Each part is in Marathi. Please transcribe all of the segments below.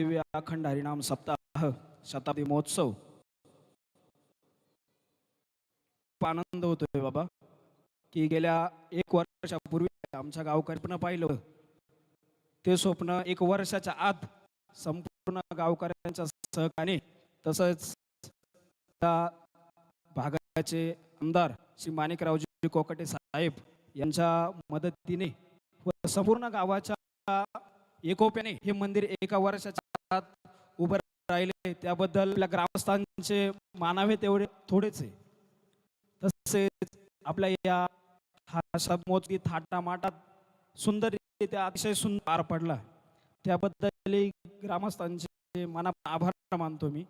दिव्य अखंड हरिनाम सप्ताह शताब्दी महोत्सव. खूप आनंद होतोय बाबा की गेल्या एक वर्षापूर्वी आमच्या गावकऱ्यानं पाहिलं. ते स्वप्न एक वर्षाच्या आत संपूर्ण गावकऱ्यांच्या सहकार्याने तसंच त्या भागाचे आमदार श्री माणिकरावजी कोकटे साहेब यांच्या मदतीने व संपूर्ण गावाच्या एकोप्याने हे मंदिर एका वर्षाच्या उभे राहिले. त्याबद्दल आपल्या ग्रामस्थांचे मानावे तेवढे थोडेच आहे. तसेच आपल्या या हा मोजकी थाटामाटात सुंदररित्या अतिशय सुंदर पार पडला. त्याबद्दल ग्रामस्थांचे मना आभार मानतो मी.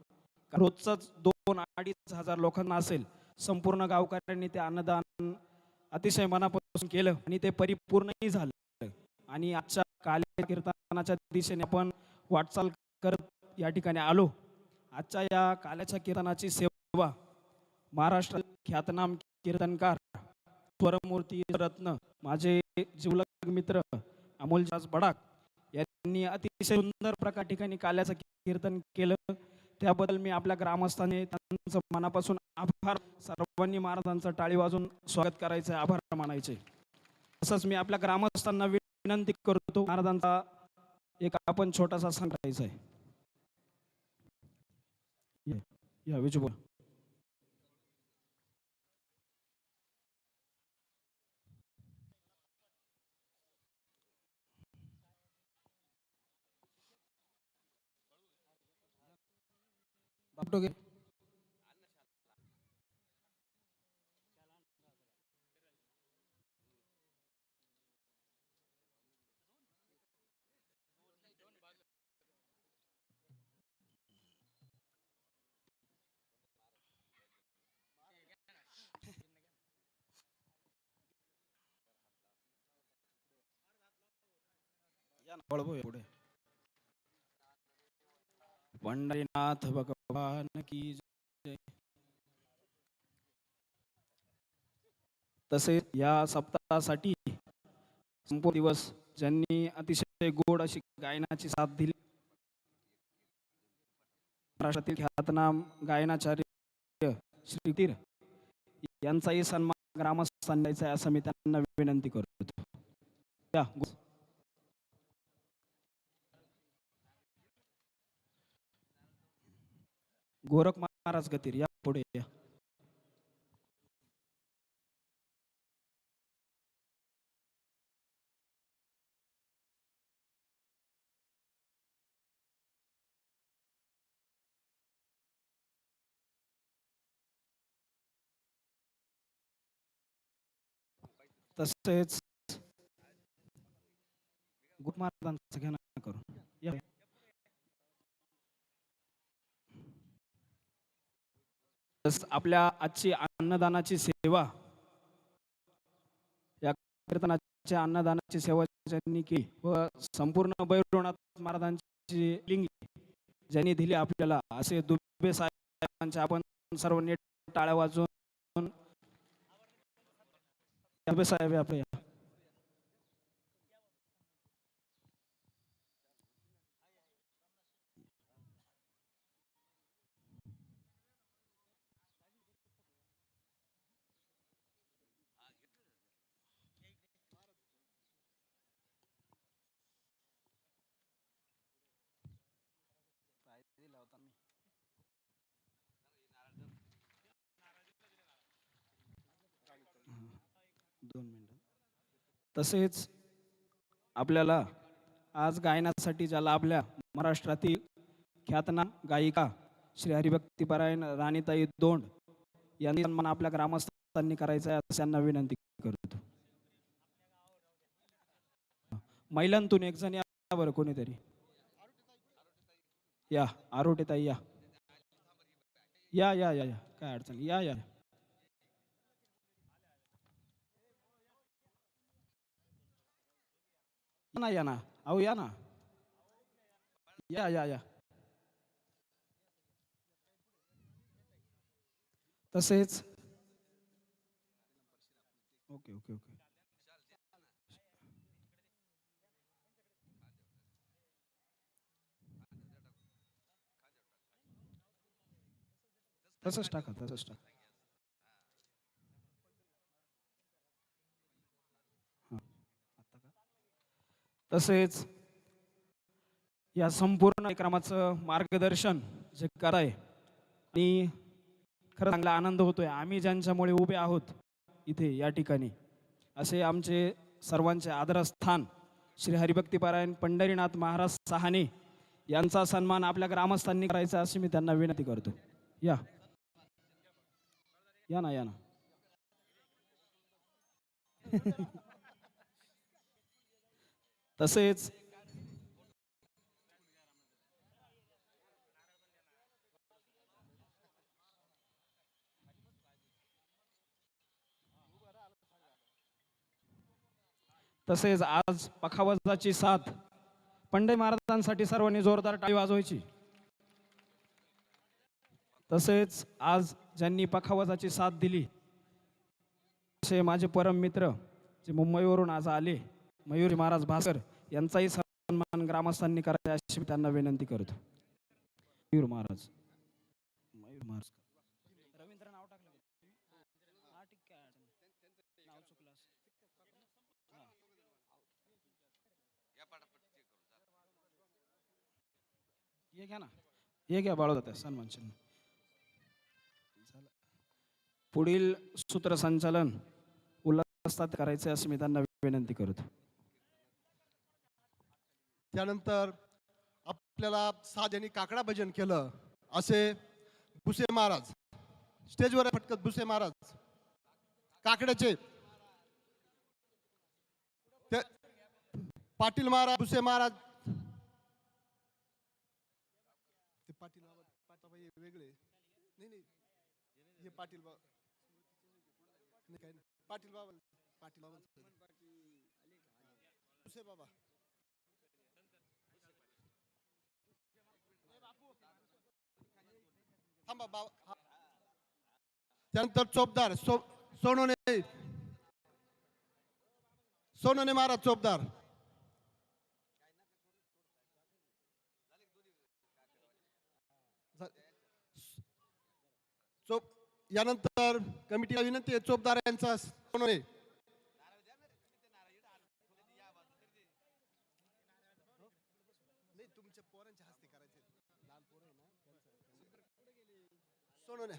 रोजचाच दोन अडीच हजार लोकांना असेल संपूर्ण गावकऱ्यांनी ते अन्नदान अतिशय मनापासून केलं आणि ते परिपूर्णही झालं. आणि आजच्या काले कीर्तनाच्या दिशेने आपण वाटचाल करत या ठिकाणी आलो. आजच्या या काल्याच्या कीर्तनाची सेवा महाराष्ट्र ख्यातनाम कीर्तनकार स्वरमूर्ती रत्न माझे जिवलग मित्र अमोलजाज बडाक यांनी अतिशय सुंदर प्रकार ठिकाणी काल्याचं कीर्तन केलं. त्याबद्दल मी आपल्या ग्रामस्थाने त्यांचं मनापासून आभार. सर्वांनी महाराजांचं टाळी वाजून स्वागत करायचं आभार मानायचे. तसंच मी आपल्या ग्रामस्थांना विनंती करतो महाराजांचा एक आपण छोटासा सांगायचा आहे. या- या विजू बोला. बापटोगे या ना पुढे पंढरीनाथ भगवान की जय. तसेच या सप्ताहासाठी संपूर्ण दिवस ज्यांनी अतिशय गोड अशी गायनाची साथ दिली. महाराष्ट्रातील ख्यातनाम गायनाचार्य श्रीतीर यांचाही सन्मान ग्रामस्थांनी द्यायचा आहे असं मी त्यांना विनंती करतो या गो- गोरख महाराज गतीर या पुढे या. तसेच गुट महाराजांचं घ्या करू या. आपल्या आजची अन्नदानाची सेवा या कीर्तनाच्या अन्नदानाची सेवा ज्यांनी केली व संपूर्ण बैरवनाथ महाराजांची लिंग ज्यांनी दिली आपल्याला असे दुबे साहेबांचे आपण सर्व नीट टाळ्या वाजून दुबे साहेब आपले दोन मिनटं. तसेच आपल्याला आज गायनासाठी ज्या लाभल्या महाराष्ट्रातील ख्यातना गायिका श्री हरिभक्तीपरायण राणीताई दोंड यांनी सन्मान आपल्या ग्रामस्थांनी करायचा आहे त्यांना विनंती करतो. महिलांतून एक जण या बरं कोणीतरी. या आरोटेताई या. या या या या. काय अडचण? नाही. या या. ना या ना अहो या ना. या या या. तसेच. Okay okay okay. तसंच टाका तसंच टाका. तसेच या संपूर्ण कार्यक्रमाचं मार्गदर्शन जे कराय आणि खरं चांगला आनंद होतोय. आम्ही ज्यांच्यामुळे उभे आहोत इथे या ठिकाणी असे आमचे सर्वांचे आदरस्थान श्री हरिभक्तीपारायण पंढरीनाथ महाराज सहाने यांचा सन्मान आपल्या ग्रामस्थांनी करायचा अशी मी त्यांना विनंती करतो. या. या ना या ना. तसेच तसेच आज पखावजाची साथ पंडे महाराजांसाठी सर्वांनी जोरदार टाळी वाजवायची. तसेच आज ज्यांनी पखावजाची साथ दिली असे माझे परम मित्र जे मुंबईवरून आज आले मयूरी महाराज भास्कर यांचाही सन्मान ग्रामस्थांनी करायचा अशी मी त्यांना विनंती करतो. मयूर महाराज. मयूर महाराज. रवींद्र नाव टाकलं हा घ्या ना. घ्या सन्मान चिन्ह. पुढील सूत्रसंचालन उल्हासात करायचे असे मी त्यांना विनंती करतो. त्यानंतर आपल्याला साध्याने काकडा भजन केलं. असे भुसे महाराज. स्टेजवर फटकत भुसे महाराज. काकड्याचे. पाटील महाराज भुसे महाराज. ते पाटील हे वेगळे. नाही नाही. हे पाटील बाबा. पाटील बाबा पाटील बाबा. भुसे बाबा. थांबा बाबा त्यानंतर चोपदार सो सोनोने सोनोने महाराज चोपदार. चोप यानंतर कमिटीला विनंती आहे चोपदार यांचा सोनोने नाही तुमच्या पोरांच्या हस्ते करायचे लहान पोरं आहे ना सोनूने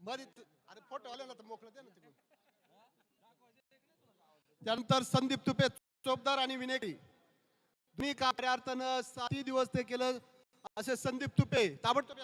मध्ये अरे फोटो आले ना तर मोकळं दे ना तिकडून. त्यानंतर संदीप तुपे चोपदार आणि विनेकरी तुम्ही कार्यार्थानं साती दिवस ते केलं असे संदीप तुपे. ताबडतोब